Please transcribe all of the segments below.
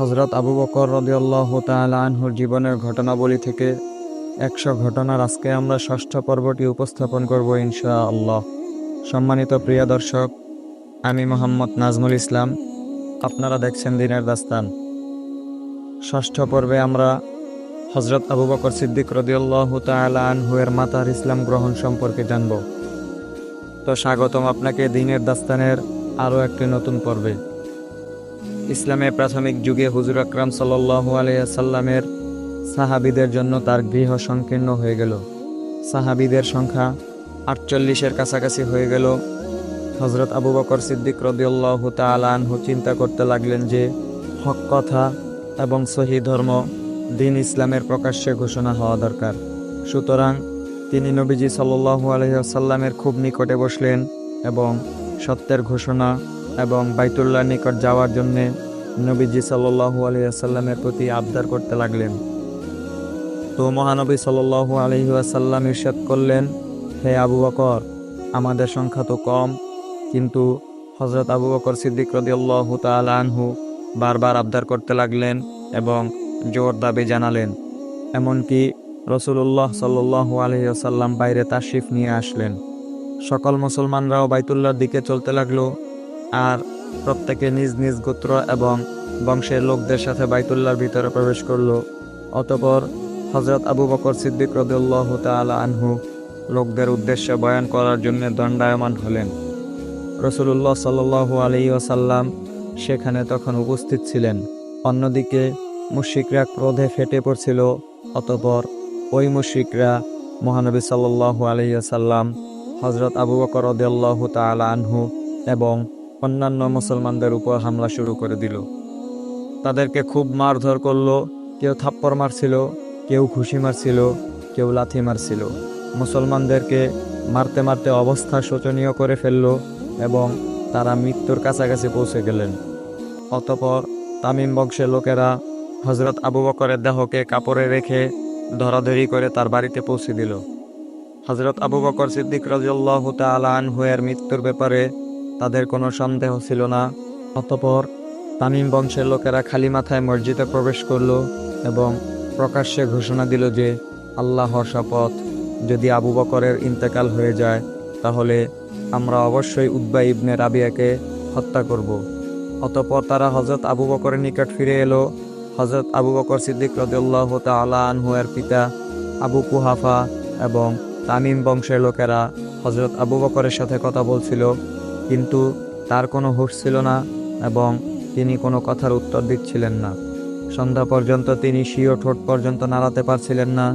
হজরত আবু বকর রদিয়াল্লাহ আনহুর জীবনের ঘটনাবলী থেকে একশো ঘটনার আজকে আমরা ষষ্ঠ পর্বটি উপস্থাপন করব ইনশা আল্লাহ সম্মানিত প্রিয় দর্শক, আমি মোহাম্মদ নাজমুল ইসলাম, আপনারা দেখছেন দিনের দাস্তান। ষষ্ঠ পর্বে আমরা হজরত আবু বকর সিদ্দিক রদিয়াল্লাহ তাআলা আনহুয়ের মাতার ইসলাম গ্রহণ সম্পর্কে জানব। তো স্বাগতম আপনাকে দিনের দাস্তানের আরও একটি নতুন পর্বে। ইসলামের প্রাথমিক যুগে হুজুর আকরাম সাল্লাল্লাহু আলাইসাল্লামের সাহাবিদের জন্য তার গৃহ সংকীর্ণ হয়ে গেল। সাহাবিদের সংখ্যা আটচল্লিশের কাছাকাছি হয়ে গেল। হজরত আবু বকর সিদ্দিক রদিউল্লাহ তালানহু চিন্তা করতে লাগলেন যে, হক কথা এবং সহি ধর্ম দিন ইসলামের প্রকাশ্যে ঘোষণা হওয়া দরকার। সুতরাং তিনি নবীজি সাল্লাল্লাহু আলহিহাসাল্লামের খুব নিকটে বসলেন এবং সত্যের ঘোষণা এবং বাইতুল্লাহ নিকট যাওয়ার জন্যে নবীজি সাল্লাল্লাহু আলহিহাসাল্লামের প্রতি আবদার করতে লাগলেন। তো মহানবী সাল্লাল্লাহু আলহিহাসাল্লাম ইরশাদ করলেন, হে আবু বকর, আমাদের সংখ্যা তো কম, কিন্তু হজরত আবু বকর সিদ্দিক রদিয়াল্লাহু আনহু বারবার আবদার করতে লাগলেন এবং জোর দাবি জানালেন। এমনকি রসুল্লাহ সাল্লাল্লাহু আলহিহাসাল্লাম বাইরে তাশরিফ নিয়ে আসলেন। সকল মুসলমানরাও বাইতুল্লাহর দিকে চলতে লাগল আর প্রত্যেকে নিজ নিজ গোত্র এবং বংশের লোকদের সাথে বাইতুল্লার ভিতরে প্রবেশ করল। অতপর হজরত আবু বকর সিদ্দিক রদুল্লাহ তালা আনহু লোকদের উদ্দেশ্যে বয়ান করার জন্য দণ্ডায়মান হলেন। রসুল্লাহ সাল্লু আলী ওসাল্লাম সেখানে তখন উপস্থিত ছিলেন। অন্যদিকে মুশিকরা ক্রোধে ফেটে পড়ছিল, অতপর ওই মুশিকরা মহানবী সাল্লাল্লাহু আলাইহি ওয়াসাল্লাম হজরত আবু বকর রদিয়াল্লাহু তাআলা আনহু এবং অন্যান্য মুসলমানদের উপর হামলা শুরু করে দিল। তাদেরকে খুব মারধর করল, কেউ থাপ্পড় মারছিল, কেউ ঘুষি মারছিল, কেউ লাথি মারছিল। মুসলমানদেরকে মারতে মারতে অবস্থা শোচনীয় করে ফেলল এবং তারা মৃত্যুর কাছাকাছি পৌঁছে গেলেন। অতপর তামিম বংশের লোকেরা হজরত আবু বকরের দেহকে কাপড়ে রেখে ধরাধরি করে তার বাড়িতে পৌঁছে দিল। হজরত আবু বকর সিদ্দিক রাজিউল্লাহ তালা আনহুয়ের মৃত্যুর ব্যাপারে তাদের কোনো সন্দেহ ছিল না। অতপর তামিম বংশের লোকেরা খালি মাথায় মসজিদে প্রবেশ করল এবং প্রকাশ্যে ঘোষণা দিল যে আল্লাহর শপথ যদি আবু বকরের ইন্তেকাল হয়ে যায়, তাহলে আমরা অবশ্যই উদ্বা ইবনে রাবিয়াকে হত্যা করব। অতপর তারা হজরত আবু বকরের নিকট ফিরে এলো। হজরত আবু বকর সিদ্দিক রদুল্লাহ তালা আনহুয়ের পিতা আবু কুহাফা এবং তামিম বংশের লোকেরা হজরত আবু বকরের সাথে কথা বলছিল। কিন্তু তার কোনো হুশ ছিল না এবং তিনি কোনো কথার উত্তর দিচ্ছিলেন না। সন্ধ্যা পর্যন্ত তিনি স্বীয় ঠোঁট পর্যন্ত নাড়াতে পারছিলেন না,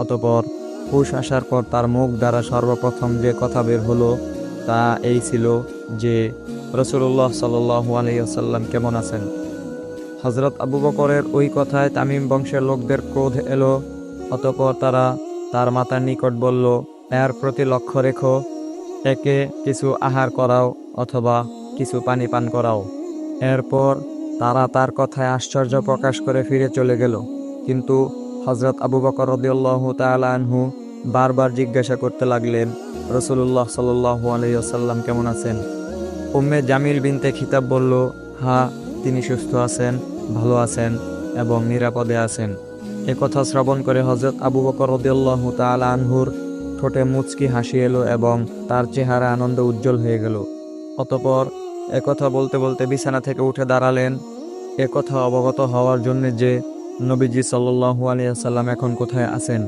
অতপর হুশ আসার পর তার মুখ দ্বারা সর্বপ্রথম যে কথা বের হলো তা এই ছিল যে রসুল্লাহ সাল্লু আলাইসাল্লাম কেমন আছেন? হজরত আবু বকরের ওই কথায় তামিম বংশের লোকদের ক্রোধ এলো, অতপর তারা তার মাতার নিকট বলল, এর প্রতি লক্ষ্য রেখো একে কিছু আহার করাও অথবা কিছু পানি পান করাও। এরপর তারা তার কথায় আশ্চর্য প্রকাশ করে ফিরে চলে গেল। কিন্তু হজরত আবু বকর রদিউল্লাহ আনহু বারবার জিজ্ঞাসা করতে লাগলেন রসুল্লাহ সাল্লু আলাইসাল্লাম কেমন আছেন? উম্মে জামিল বিনতে খিতাব বলল, হা, তিনি সুস্থ আছেন, ভালো আছেন এবং নিরাপদে আছেন। একথা শ্রবণ করে হজরত আবু বকর রদিউল্লাহ তাল আনহুর ঠোঁটে মুচকি হাসি এলো এবং তার চেহারা আনন্দ উজ্জ্বল হয়ে গেল। অতপর একথা বলতে বলতে বিছানা থেকে উঠে দাঁড়ালেন। একথা অবগত হওয়ার জন্য যে নবীজি সাল্লু আলিয়াল্লাম এখন কোথায় আছেন?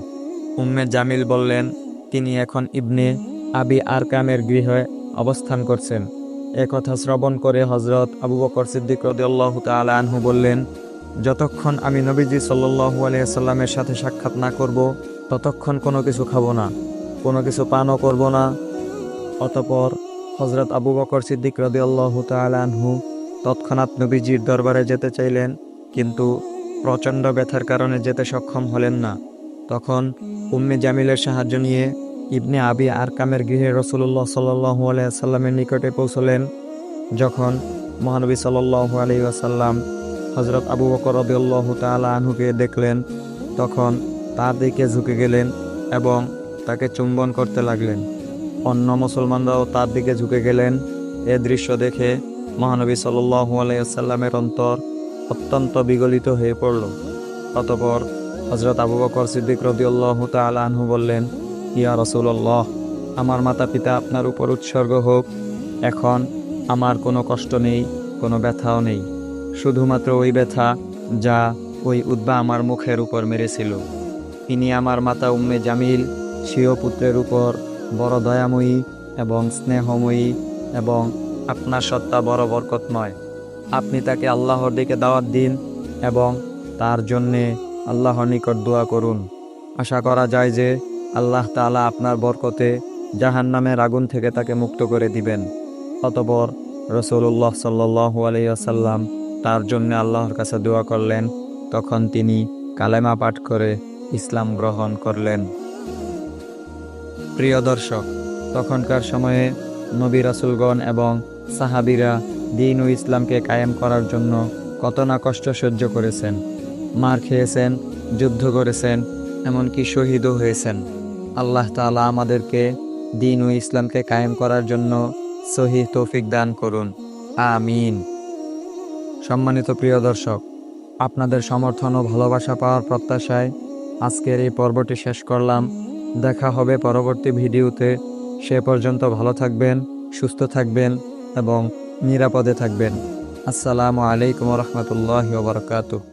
উম্মে জামিল বললেন, তিনি এখন ইবনে আবি আরকামের গৃহে অবস্থান করছেন। একথা শ্রবণ করে হজরত আবু বকর সিদ্দিক রদিয়াল্লাহ তালা আনহু বললেন, যতক্ষণ আমি নবীজি সাল্লু আলিয়াল্লামের সাথে সাক্ষাৎ না করব, ততক্ষণ কোনো কিছু খাব না। কোনো কিছু পানও করব না। অতপর হজরত আবু বকর সিদ্দিক রদিয়াল্লাহ তালানহু তৎক্ষণাৎ নবীজির দরবারে যেতে চাইলেন, কিন্তু প্রচণ্ড ব্যথার কারণে যেতে সক্ষম হলেন না। তখন উম্মে জামিলের সাহায্য নিয়ে ইবনে আবি আরকামের গৃহে রসুল্লাহ সাল্লু আলাইসাল্লামের নিকটে পৌঁছলেন, যখন মহানবী সাল্লু আলি আসাল্লাম হজরত আবু বকর রদিউল্লাহ তালা আনহুকে দেখলেন। তখন তার দিকে ঝুঁকে গেলেন এবং তাকে চুম্বন করতে লাগলেন। অন্য মুসলমানরাও তার দিকে ঝুঁকে গেলেন। এ দৃশ্য দেখে মহানবী সাল্লু আলাইসাল্লামের অন্তর অত্যন্ত বিগলিত হয়ে পড়ল। অতপর হজরত আবু বকর সিদ্দিক রদিউল্লাহ তাল আনহু বললেন, ইয়া রসুল্লাহ আমার মাতা পিতা আপনার উপর উৎসর্গ হোক। এখন আমার কোনো কষ্ট নেই, কোনো ব্যথাও নেই। শুধুমাত্র ওই ব্যথা যা ওই উদ্বা আমার মুখের উপর মেরেছিল। তিনি আমার মাতা উম্মে জামিল স্বীয় পুত্রের উপর বড় দয়াময়ী এবং স্নেহময়ী এবং আপনার সত্তা বড় বরকতময়। আপনি তাকে আল্লাহর দিকে দাওয়াত দিন এবং তার জন্যে আল্লাহর নিকট দোয়া করুন। আশা করা যায় যে আল্লাহ তাআলা আপনার বরকতে জাহান নামের আগুন থেকে তাকে মুক্ত করে দিবেন। অতপর রসুল্লাহ সাল্লাহ আলাইসাল্লাম তার জন্য আল্লাহর কাছে দোয়া করলেন। তখন তিনি কালেমা পাঠ করে ইসলাম গ্রহণ করলেন। প্রিয় দর্শক, তখনকার সময়ে নবী রাসুলগণ এবং সাহাবিরা দিন ও ইসলামকে কায়েম করার জন্য কত না কষ্ট সহ্য করেছেন। মার খেয়েছেন, যুদ্ধ করেছেন, এমনকি শহীদও হয়েছেন। আল্লাহ তাআলা আমাদেরকে দিন ও ইসলামকে কায়েম করার জন্য সহি তৌফিক দান করুন। আমিন। সম্মানিত প্রিয় দর্শক, আপনাদের সমর্থন ও ভালোবাসা পাওয়ার প্রত্যাশায় আজকের এই পর্বটি শেষ করলাম। দেখা হবে পরবর্তী ভিডিওতে। সে পর্যন্ত ভালো থাকবেন, সুস্থ থাকবেন এবং নিরাপদে থাকবেন। আসসালামু আলাইকুম রহমতুল্লাহ বারকাতুহ।